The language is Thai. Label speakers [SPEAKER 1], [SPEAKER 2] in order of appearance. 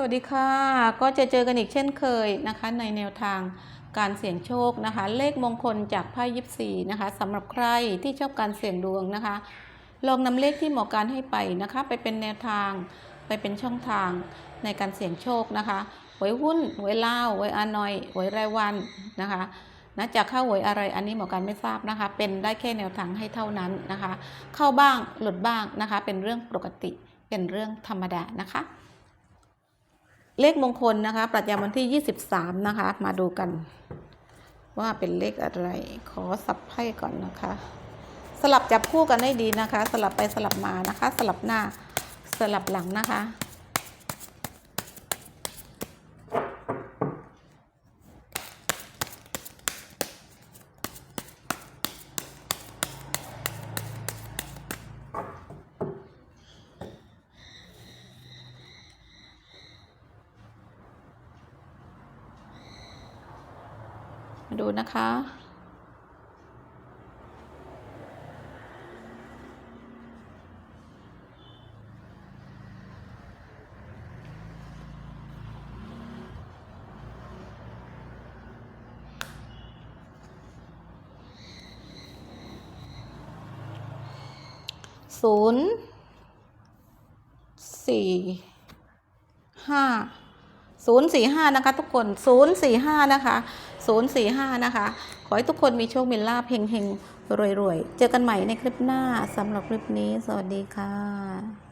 [SPEAKER 1] สวัสดีค่ะ ก็จะเจอกันอีกเช่นเคยนะคะ ในแนวทางการเสี่ยงโชคนะคะ เลขมงคลจากไพ่ยิปซีนะคะสำหรับใครที่ชอบการเสี่ยงดวงนะคะ ลองนำเลขที่หมอการให้ไปนะคะ ไปเป็นแนวทางไปเป็นช่องทางในการเสี่ยงโชคนะคะหวยหุ้นหวยเล่าวหวยอานอยหวยรายวันนะคะนะจะเข้าหวยอะไรอันนี้หมอการไม่ทราบนะคะ เป็นได้แค่แนวทางให้เท่านั้นนะคะ เข้าบ้างหลุดบ้างนะคะ เป็นเรื่องปกติเป็นเรื่องธรรมดานะคะ เลขมงคลนะคะ ประจำวันที่ 23 นะคะ มาดูกัน ว่าเป็นเลขอะไร ขอสับไพ่ก่อนนะคะ สลับจับคู่กันได้ดีนะคะ สลับไปสลับมานะคะ สลับหน้าสลับหลังนะคะ มาดูนะคะ ศูนย์สี่ห้าศูนย์สี่ห้านะคะ ทุกคนศูนย์สี่ห้านะคะศูนย์สี่ห้านะคะ ขอให้ทุกคนมีโชคมีลาภเฮงเฮงรวยๆ เจอกันใหม่ในคลิปหน้าสำหรับคลิปนี้ สวัสดีค่ะ